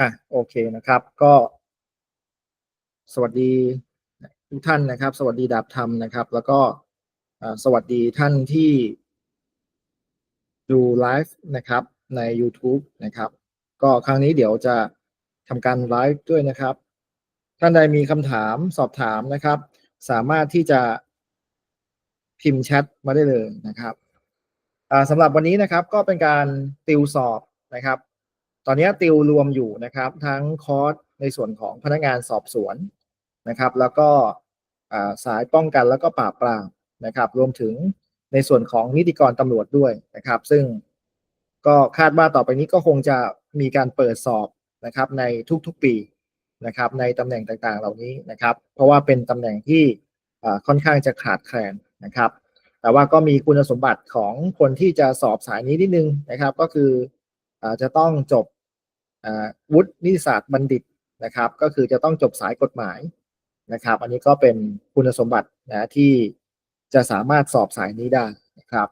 อะโอเคนะครับ ก็ สวัสดีทุกท่านนะครับ สวัสดีดาบธรรมนะครับ แล้วก็สวัสดีท่านที่ดูไลฟ์นะครับใน YouTube นะครับ ก็ครั้งนี้เดี๋ยวจะทำการไลฟ์ด้วยนะครับ ท่านใดมีคำถามสอบถามนะครับ สามารถที่จะพิมพ์แชทมาได้เลยนะครับสำหรับวันนี้นะครับก็เป็นการติวสอบนะครับ ตอนนี้ติวรวมอยู่นะครับ ทั้งคอร์สในส่วนของพนักงานสอบสวนนะครับ แล้วก็สายป้องกันแล้วก็ปราบปรามนะครับ รวมถึงในส่วนของนิติกรตำรวจด้วยนะครับ ซึ่งก็คาดว่าต่อไปนี้ก็คงจะมีการเปิดสอบนะครับในทุกๆปีนะครับในตำแหน่งต่างๆ เหล่านี้นะครับ เพราะว่าเป็นตำแหน่งที่ค่อนข้างจะขาดแคลนนะครับ แต่ว่าก็มีคุณสมบัติของคนที่จะสอบสายนี้นิดนึงนะครับ ก็คืออจะต้องจบ วุฒินิติศาสตร์บัณฑิตนะครับ ก็คือจะต้องจบสายกฎหมายนะครับ อันนี้ก็เป็นคุณสมบัตินะที่จะสามารถสอบสายนี้ได้นะครับ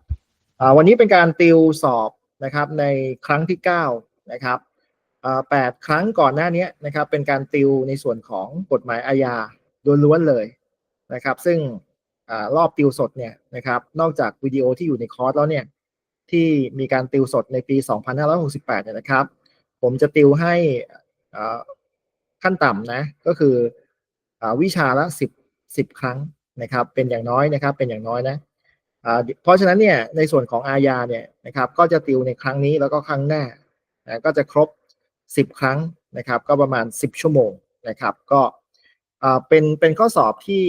วันนี้เป็นการติวสอบนะครับในครั้งที่9นะครับแปดครั้งก่อนหน้านี้นะครับเป็นการติวในส่วนของกฎหมายอาญาล้วนๆเลยนะครับ ซึ่งอรอบติวสดเนี่ยนะครับ นอกจากวิดีโอที่อยู่ในคอร์สแล้วเนี่ยที่มีการติวสดในปี 2568เนี่ยนะครับ ผมจะติวให้ขั้นต่ำนะ ก็คืออวิชาละ10 10ครั้งนะครับ เป็นอย่างน้อยนะครับ เป็นอย่างน้อยนะเพราะฉะนั้นเนี่ยในส่วนของอาญาเนี่ยนะครับก็จะติวในครั้งนี้แล้วก็ครั้งหน้านะก็จะครบ 10 ครั้งนะครับ ก็ประมาณ 10 ชั่วโมงนะครับ ก็เป็นเป็นข้อสอบที่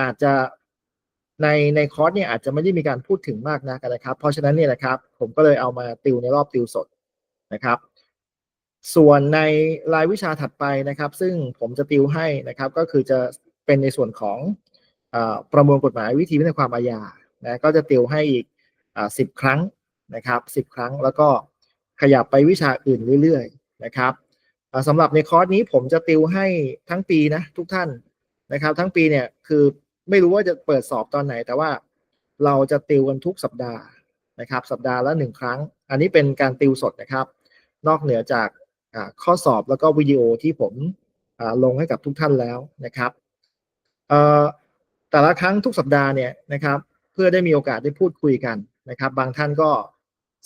อาจจะในในคอร์สเนี่ยอาจจะไม่ได้มีการพูดถึงมากนักนะครับ เพราะฉะนั้นเนี่ยนะครับผมก็เลยเอามาติวในรอบติวสดนะครับ ส่วนในรายวิชาถัดไปนะครับ ซึ่งผมจะติวให้นะครับ ก็คือจะเป็นในส่วนของอประมวลกฎหมายวิธีวินัยความอาญานะก็จะติวให้อีกสิบครั้งนะครับสิบครั้งแล้วก็ขยับไปวิชาอื่นเรื่อยๆนะครับสำหรับในคอร์สนี้ผมจะติวให้ทั้งปีนะทุกท่านนะครับ ทั้งปีเนี่ยคือไม่รู้ว่าจะเปิดสอบตอนไหน แต่ว่าเราจะติวกันทุกสัปดาห์นะครับ สัปดาห์ละหนึ่งครั้ง อันนี้เป็นการติวสดนะครับ นอกเหนือจาก ข้อสอบแล้วก็วิดีโอที่ผมลงให้กับทุกท่านแล้วนะครับแต่ละครั้งทุกสัปดาห์เนี่ยนะครับ เพื่อได้มีโอกาสได้พูดคุยกันนะครับ บางท่านก็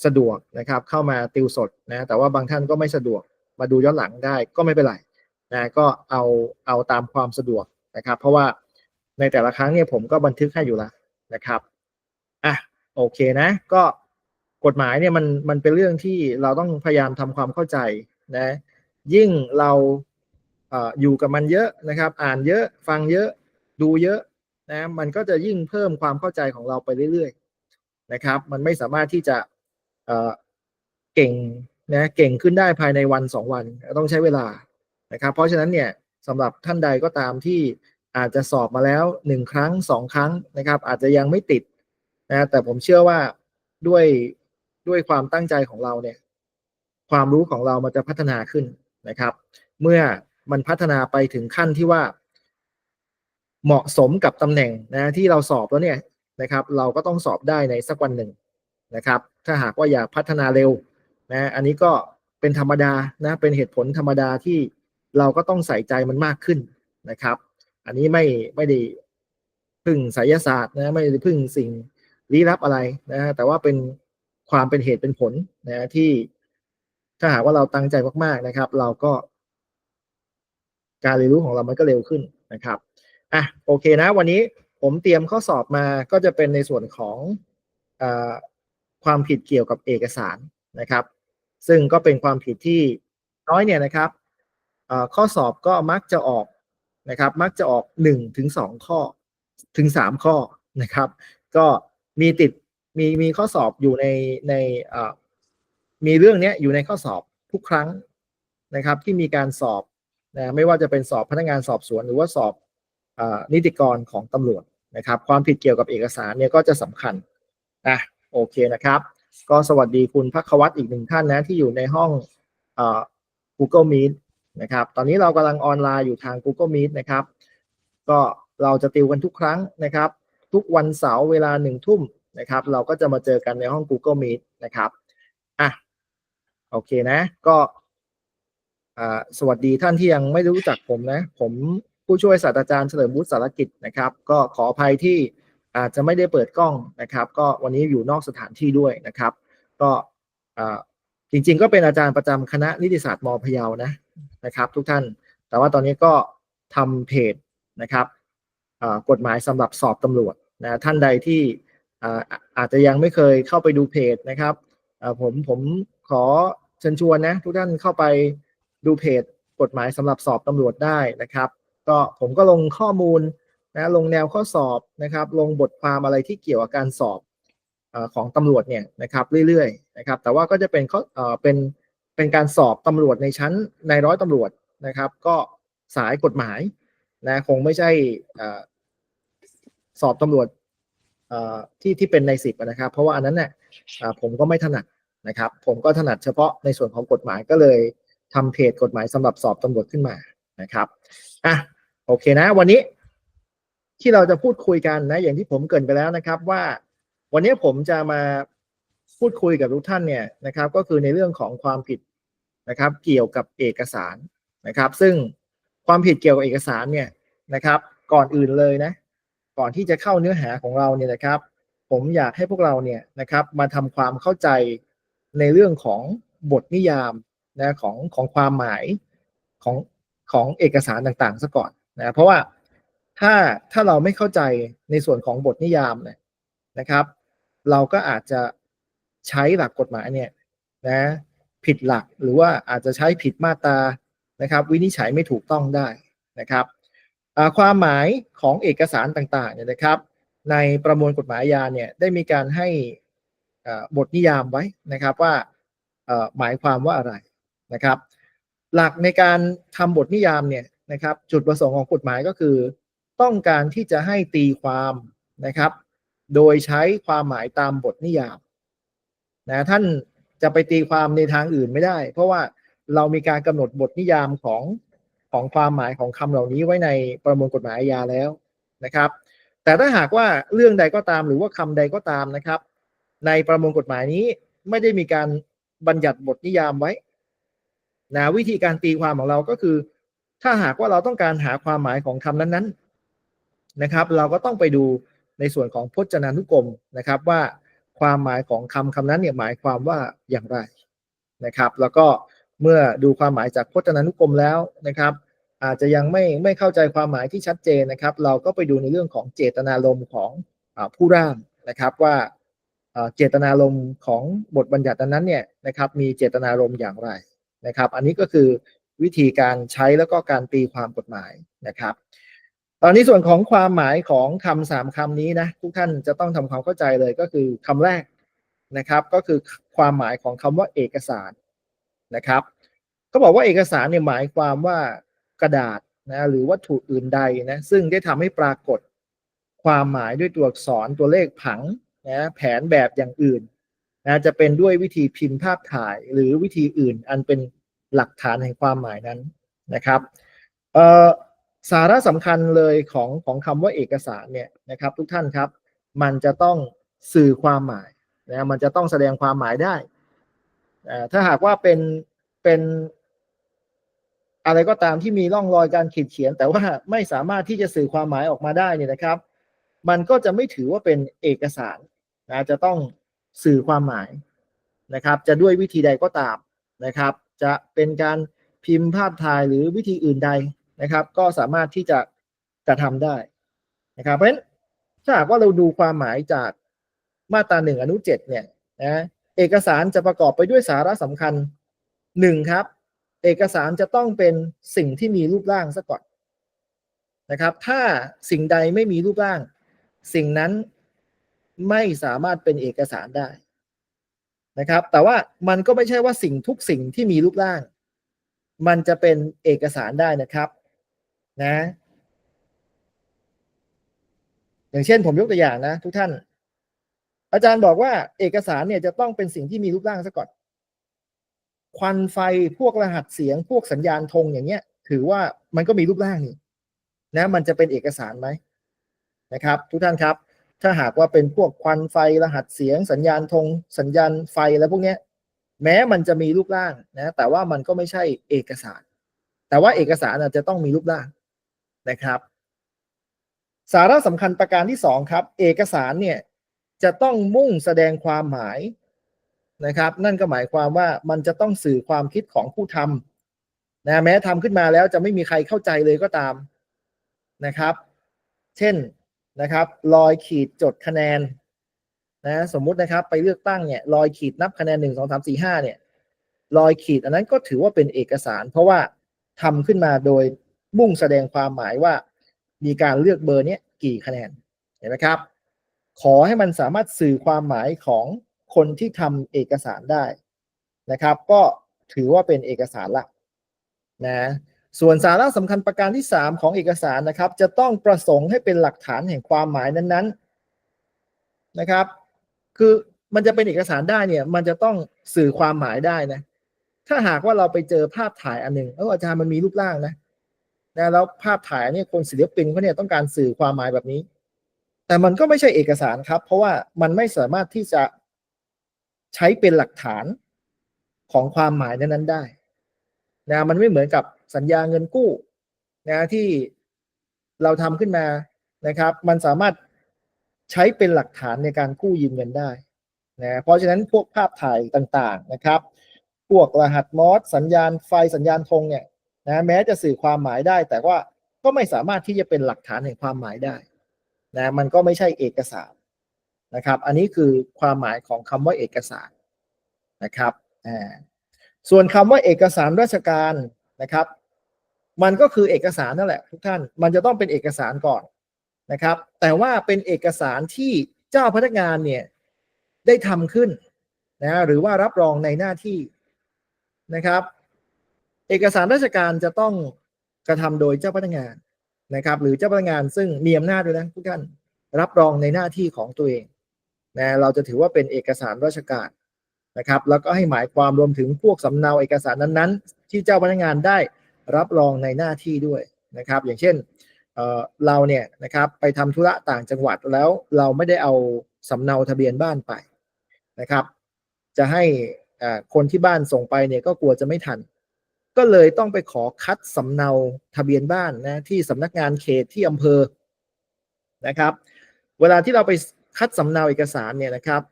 สะดวกนะครับ เข้ามาติวสดนะแต่ว่าบางท่านก็ไม่สะดวกมาดูย้อนหลังได้ก็ไม่เป็นไรนะก็เอาเอาตามความสะดวกนะครับ เพราะว่าในแต่ละครั้งเนี่ยผมก็บันทึกให้อยู่แล้วนะครับอะโอเคนะ ก็กฎหมายเนี่ยมันมันเป็นเรื่องที่เราต้องพยายามทำความเข้าใจ นะยิ่งเราอยู่กับมันเยอะนะครับ อ่านเยอะฟังเยอะดูเยอะนะมันก็จะยิ่งเพิ่มความเข้าใจของเราไปเรื่อยๆนะครับ มันไม่สามารถที่จะเก่งนะเก่งขึ้นได้ภายในวันสองวันต้องใช้เวลานะครับ เพราะฉะนั้นเนี่ยสำหรับท่านใดก็ตามที่อาจจะสอบมาแล้วหนึ่งครั้งสองครั้งนะครับ อาจจะยังไม่ติดนะแต่ผมเชื่อว่าด้วยด้วยความตั้งใจของเราเนี่ย ความรู้ของเรามันจะพัฒนาขึ้นนะครับ เมื่อมันพัฒนาไปถึงขั้นที่ว่า เหมาะสมกับตำแหน่งนะที่เราสอบแล้วเนี่ยนะครับ เราก็ต้องสอบได้ในสักวันหนึ่งนะครับ ถ้าหากว่าอยากพัฒนาเร็วนะอันนี้ก็เป็นธรรมดานะเป็นเหตุผลธรรมดาที่เราก็ต้องใส่ใจมันมากขึ้นนะครับ อันนี้ไม่ไม่ได้พึ่งไสยศาสตร์นะไม่ได้พึ่งสิ่งลี้ลับอะไรนะแต่ว่าเป็นความเป็นเหตุเป็นผลนะที่ ถ้าหากว่าเราตั้งใจมากๆนะครับ เราก็ การเรียนรู้ของเรามันก็เร็วขึ้นนะครับอะโอเคนะ วันนี้ผมเตรียมข้อสอบมาก็จะเป็นในส่วนของอความผิดเกี่ยวกับเอกสารนะครับ ซึ่งก็เป็นความผิดที่น้อยเนี่ยนะครับข้อสอบก็มักจะออกนะครับ มักจะออกหนึ่งถึงสองข้อถึงสามข้อนะครับ ก็มีติดมีมีข้อสอบอยู่ในใน มีเรื่องนี้อยู่ในข้อสอบทุกครั้งนะครับ ที่มีการสอบนะไม่ว่าจะเป็นสอบพนักงานสอบสวน หรือว่าสอบอนิติกรของตำรวจนะครับ ความผิดเกี่ยวกับเอกสารเนี่ยก็จะสำคัญนะโอเคนะครับ ก็สวัสดีคุณพักวัตอีกหนึ่งท่านนะที่อยู่ในห้องอ Google Meet นะครับ ตอนนี้เรากำลังออนไลน์อยู่ทาง Google Meet นะครับ ก็เราจะติวกันทุกครั้งนะครับ ทุกวันเสาร์เวลาหนึ่งทุ่มนะครับ เราก็จะมาเจอกันในห้อง Google Meet นะครับอะ โอเคนะ ก็สวัสดีท่านที่ยังไม่รู้จักผมนะ ผมผู้ช่วยศาสตราจารย์เฉลิมวุฒิสารกิจนะครับ ก็ขออภัยที่อาจจะไม่ได้เปิดกล้องนะครับ ก็วันนี้อยู่นอกสถานที่ด้วยนะครับ ก็จริงๆ ก็เป็นอาจารย์ประจำคณะนิติศาสตร์มพะเยานะนะครับ ทุกท่าน แต่ว่าตอนนี้ก็ทำเพจนะครับกฎหมายสำหรับสอบตำรวจนะท่านใดที่อาจจะยังไม่เคยเข้าไปดูเพจนะครับผมผมขอ ชิญชวนนะทุกท่านเข้าไปดูเพจกฎหมายสำหรับสอบตำรวจได้นะครับ ก็ผมก็ลงข้อมูลนะลงแนวข้อสอบนะครับ ลงบทความอะไรที่เกี่ยวกับการสอบอของตำรวจเนี่ยนะครับเรื่อยๆนะครับ แต่ว่าก็จะเป็นข้อเออเป็นเป็นการสอบตำรวจในชั้นในร้อยตำรวจนะครับ ก็สายกฎหมายนะคงไม่ใช่สอบตำรวจที่ที่เป็นในสิบนะครับ เพราะว่าอันนั้นเนี่ยผมก็ไม่ถนัด นะครับ ผมก็ถนัดเฉพาะในส่วนของกฎหมายก็เลยทำเพจกฎหมายสำหรับสอบตำรวจขึ้นมานะครับอะโอเคนะ วันนี้ที่เราจะพูดคุยกันนะ อย่างที่ผมเกินไปแล้วนะครับ ว่าวันนี้ผมจะมาพูดคุยกับทุกท่านเนี่ยนะครับ ก็คือในเรื่องของความผิดนะครับ เกี่ยวกับเอกสารนะครับ ซึ่งความผิดเกี่ยวกับเอกสารเนี่ยนะครับ ก่อนอื่นเลยนะ ก่อนที่จะเข้าเนื้อหาของเราเนี่ยนะครับ ผมอยากให้พวกเราเนี่ยนะครับ มาทำความเข้าใจ ในเรื่องของบทนิยามนะของของความหมายของของเอกสารต่างๆซะก่อนนะเพราะว่าถ้าถ้าเราไม่เข้าใจในส่วนของบทนิยามเนี่ยนะครับ เราก็อาจจะใช้หลักกฎหมายเนี่ยนะผิดหลักหรือว่าอาจจะใช้ผิดมาตรานะครับ วินิจฉัยไม่ถูกต้องได้นะครับความหมายของเอกสารต่างๆเนี่ยนะครับ ในประมวลกฎหมายอาญาเนี่ยได้มีการให้ บทนิยามไว้นะครับว่าหมายความว่าอะไรนะครับ หลักในการทำบทนิยามเนี่ยนะครับจุดประสงค์ของกฎหมายก็คือ ต้องการที่จะให้ตีความนะครับ โดยใช้ความหมายตามบทนิยามนะท่านจะไปตีความในทางอื่นไม่ได้ เพราะว่าเรามีการกำหนดบทนิยามของของความหมายของคำเหล่านี้ไว้ในประมวลกฎหมายอาญาแล้วนะครับ แต่ถ้าหากว่าเรื่องใดก็ตามหรือว่าคำใดก็ตามนะครับ ในประมวลกฎหมายนี้ไม่ได้มีการบัญญัติบทนิยามไว้นะวิธีการตีความของเราก็คือ ถ้าหากว่าเราต้องการหาความหมายของคำนั้นๆนะครับ เราก็ต้องไปดูในส่วนของพจนานุกรมนะครับ ว่าความหมายของคำคำนั้นเนี่ยหมายความว่าอย่างไรนะครับ แล้วก็เมื่อดูความหมายจากพจนานุกรมแล้วนะครับ อาจจะยังไม่ไม่เข้าใจความหมายที่ชัดเจนนะครับ เราก็ไปดูในเรื่องของเจตนารมณ์ของอผู้ร่างนะครับว่า เจตนารมณ์ของบทบัญญัตินั้นเนี่ยนะครับมีเจตนารมณ์อย่างไรนะครับ อันนี้ก็คือวิธีการใช้แล้วก็การตีความกฎหมายนะครับตอนนี้ส่วนของความหมายของคำสามคำนี้นะทุกท่านจะต้องทำความเข้าใจเลยก็คือคำแรกนะครับ ก็คือความหมายของคำว่าเอกสารนะครับเขาบอกว่าเอกสารเนี่ยหมายความว่ากระดาษนะหรือวัตถุอื่นใดนะซึ่งได้ทำให้ปรากฏความหมายด้วยตัวอักษรตัวเลขผัง นะแผนแบบอย่างอื่นนะจะเป็นด้วยวิธีพิมพ์ภาพถ่ายหรือวิธีอื่น อันเป็นหลักฐานแห่งความหมายนั้นนะครับสาระสำคัญเลยของของคำว่าเอกสารเนี่ยนะครับ ทุกท่านครับ มันจะต้องสื่อความหมายนะมันจะต้องแสดงความหมายได้ ถ้าหากว่าเป็นเป็นอะไรก็ตามที่มีร่องรอยการขีดเขียน แต่ว่าไม่สามารถที่จะสื่อความหมายออกมาได้เนี่ยนะครับ มันก็จะไม่ถือว่าเป็นเอกสาร นะจะต้องสื่อความหมายนะครับ จะด้วยวิธีใดก็ตามนะครับ จะเป็นการพิมพ์ภาพถ่ายหรือวิธีอื่นใดนะครับ ก็สามารถที่จะกระทำได้นะครับเพราะฉะนั้นถ้าหากว่าเราดูความหมายจากมาตราหนึ่งอนุเจ็ดเนี่ยนะเอกสารจะประกอบไปด้วยสาระสำคัญหนึ่งครับ เอกสารจะต้องเป็นสิ่งที่มีรูปร่างซะก่อนนะครับ ถ้าสิ่งใดไม่มีรูปร่าง สิ่งนั้น ไม่สามารถเป็นเอกสารได้นะครับ แต่ว่ามันก็ไม่ใช่ว่าสิ่งทุกสิ่งที่มีรูปร่าง มันจะเป็นเอกสารได้นะครับนะ อย่างเช่นผมยกตัวอย่างนะ ทุกท่าน อาจารย์บอกว่าเอกสารเนี่ยจะต้องเป็นสิ่งที่มีรูปร่างซะก่อน ควันไฟพวกรหัสเสียงพวกสัญญาณธงอย่างเงี้ย ถือว่ามันก็มีรูปร่างนี่นะ มันจะเป็นเอกสารไหมนะครับ ทุกท่านครับ ถ้าหากว่าเป็นพวกควันไฟรหัสเสียง สัญญาณธงสัญญาณไฟอะไรพวกเนี้ยแม้มันจะมีรูปร่างนะ แต่ว่ามันก็ไม่ใช่เอกสาร แต่ว่าเอกสารอาจจะต้องมีรูปร่างนะครับ สาระสำคัญประการที่สองครับ เอกสารเนี่ยจะต้องมุ่งแสดงความหมายนะครับ นั่นก็หมายความว่ามันจะต้องสื่อความคิดของผู้ทำนะแม้ทำขึ้นมาแล้วจะไม่มีใครเข้าใจเลยก็ตามนะครับ เช่น นะครับรอยขีดจดคะแนนนะสมมุตินะครับไปเลือกตั้งเนี่ยรอยขีดนับคะแนนหนึ่งสองสามสี่ห้าเนี่ยรอยขีดอันนั้นก็ถือว่าเป็นเอกสาร เพราะว่าทำขึ้นมาโดยมุ่งแสดงความหมายว่า มีการเลือกเบอร์เนี้ยกี่คะแนนเห็นไหมครับ ขอให้มันสามารถสื่อความหมายของคนที่ทำเอกสารได้นะครับ ก็ถือว่าเป็นเอกสารละนะ ส่วนสาระสำคัญประการที่ 3 ของเอกสารนะครับ จะต้องประสงค์ให้เป็นหลักฐานแห่งความหมายนั้นๆนะครับ คือมันจะเป็นเอกสารได้เนี่ยมันจะต้องสื่อความหมายได้นะ ถ้าหากว่าเราไปเจอภาพถ่ายอันหนึ่งเอออาจารย์มันมีรูปร่างนะนะแล้วภาพถ่ายเนี่ยคนศิลปินเขาเนี่ยต้องการสื่อความหมายแบบนี้ แต่มันก็ไม่ใช่เอกสารครับ เพราะว่ามันไม่สามารถที่จะใช้เป็นหลักฐานของความหมายนั้นๆได้นะมันไม่เหมือนกับ สัญญาเงินกู้นะที่เราทำขึ้นมานะครับ มันสามารถใช้เป็นหลักฐานในการกู้ยืมเงินได้นะเพราะฉะนั้นพวกภาพถ่ายต่างๆนะครับ พวกรหัสมอสสัญญาณไฟสัญญาณธงเนี่ยนะแม้จะสื่อความหมายได้ แต่ว่าก็ไม่สามารถที่จะเป็นหลักฐานแห่งความหมายได้นะมันก็ไม่ใช่เอกสารนะครับ อันนี้คือความหมายของคำว่าเอกสารนะครับอ่าส่วนคำว่าเอกสารราชการ นะครับ มันก็คือเอกสารนั่นแหละทุกท่าน มันจะต้องเป็นเอกสารก่อนนะครับ แต่ว่าเป็นเอกสารที่เจ้าพนักงานเนี่ยได้ทำขึ้นนะหรือว่ารับรองในหน้าที่นะครับ เอกสารราชการจะต้องกระทำโดยเจ้าพนักงานนะครับ หรือเจ้าพนักงานซึ่งมีอำนาจด้วยนะทุกท่านรับรองในหน้าที่ของตัวเองนะเราจะถือว่าเป็นเอกสารราชการ นะครับแล้วก็ให้หมายความรวมถึงพวกสำเนาเอกสารนั้นๆ ที่เจ้าพนักงานได้รับรองในหน้าที่ด้วยนะครับ อย่างเช่นเเราเนี่ยนะครับไปทำธุระต่างจังหวัดแล้วเราไม่ได้เอาสำเนาทะเบียนบ้านไปนะครับ จะให้คนที่บ้านส่งไปเนี่ยก็กลัวจะไม่ทัน ก็เลยต้องไปขอคัดสำเนาทะเบียนบ้านนะที่สำนักงานเขตที่อำเภอนะครับ เวลาที่เราไปคัดสำเนาเอกสารเนี่ยนะครับ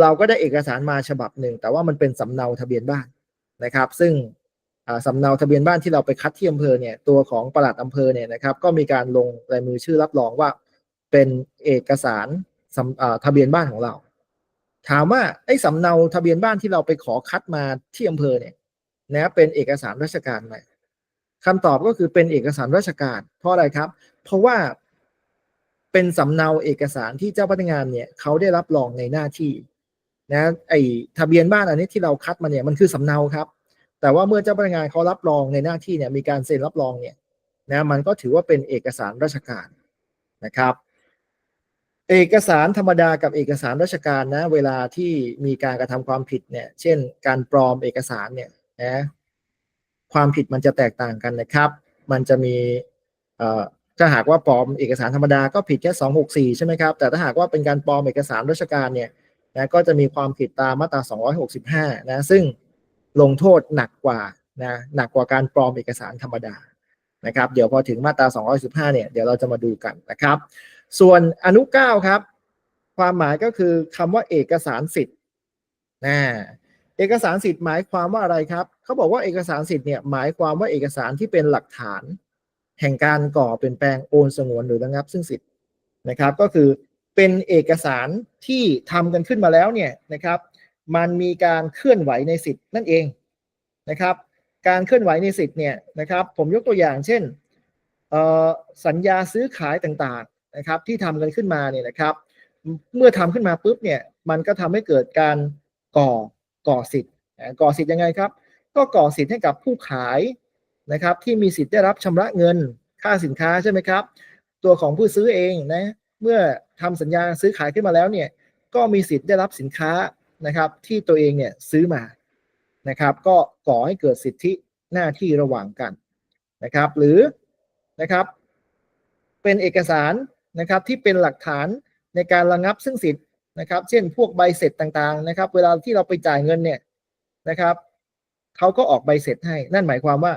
เราก็ได้เอกสารมาฉบับหนึ่ง แต่ว่ามันเป็นสำเนาทะเบียนบ้านนะครับ ซึ่งสำเนาทะเบียนบ้านที่เราไปคัดที่อำเภอเนี่ยตัวของปลัดอำเภอเนี่ยนะครับ ก็มีการลงลายมือชื่อรับรองว่าเป็นเอกสารทะเบียนบ้านของเรา ถามว่าไอ้สำเนาทะเบียนบ้านที่เราไปขอคัดมาที่อำเภอเนี่ยนะเป็นเอกสารราชการไหมคำตอบก็คือเป็นเอกสารราชการ เพราะอะไรครับ เพราะว่าเป็นสำเนาเอกสารที่เจ้าพนักงานเนี่ยเขาได้รับรองในหน้าที่ นะไอทะเบียนบ้านอันนี้ที่เราคัดมาเนี่ยมันคือสำเนาครับ แต่ว่าเมื่อเจ้าพนักงานเขารับรองในหน้าที่เนี่ยมีการเซ็นรับรองเนี่ยนะมันก็ถือว่าเป็นเอกสารราชการนะครับ เอกสารธรรมดากับเอกสารราชการนะ เวลาที่มีการกระทำความผิดเนี่ย เช่น การปลอมเอกสารเนี่ยนะความผิดมันจะแตกต่างกันนะครับ มันจะมีเอ่อถ้าหากว่าปลอมเอกสารธรรมดาก็ผิดแค่264ใช่ไหมครับ แต่ถ้าหากว่าเป็นการปลอมเอกสารราชการเนี่ย นะก็จะมีความผิดตามมาตรา 265 นะซึ่งลงโทษหนักกว่านะหนักกว่าการปลอมเอกสารธรรมดานะครับเดี๋ยวพอถึงมาตรา 215 เนี่ยเดี๋ยวเราจะมาดูกันนะครับ ส่วนอนุ 9 ครับ ความหมายก็คือคำว่าเอกสารสิทธิ์นะเอกสารสิทธิ์หมายความว่าอะไรครับเขาบอกว่าเอกสารสิทธิ์เนี่ยหมายความว่าเอกสารที่เป็นหลักฐาน แห่งการก่อเปลี่ยนแปลงโอนสงวนหรือระงับซึ่งสิทธิ์นะครับ ก็คือ เป็นเอกสารที่ทำกันขึ้นมาแล้วเนี่ยนะครับ มันมีการเคลื่อนไหวในสิทธิ์นั่นเองนะครับ การเคลื่อนไหวในสิทธิ์เนี่ยนะครับ ผมยกตัวอย่างเช่นสัญญาซื้อขายต่างๆนะครับ ที่ทำกันขึ้นมาเนี่ยนะครับ เมื่อทำขึ้นมาปุ๊บเนี่ยมันก็ทำให้เกิดการก่อก่อสิทธิ์ก่อสิทธิ์ยังไงครับ ก็ก่อสิทธิ์ให้กับผู้ขายนะครับ ที่มีสิทธิ์ได้รับชำระเงินค่าสินค้าใช่ไหมครับ ตัวของผู้ซื้อเองนะ เมื่อทำสัญญาซื้อขายขึ้นมาแล้วเนี่ยก็มีสิทธิ์ได้รับสินค้านะครับที่ตัวเองเนี่ยซื้อมานะครับ ก็ก่อให้เกิดสิทธิหน้าที่ระหว่างกันนะครับ หรือนะครับ เป็นเอกสารนะครับที่เป็นหลักฐานในการระงับซึ่งสิทธิ์นะครับ เช่นพวกใบเสร็จต่างๆนะครับ เวลาที่เราไปจ่ายเงินเนี่ยนะครับเขาก็ออกใบเสร็จให้ นั่นหมายความว่า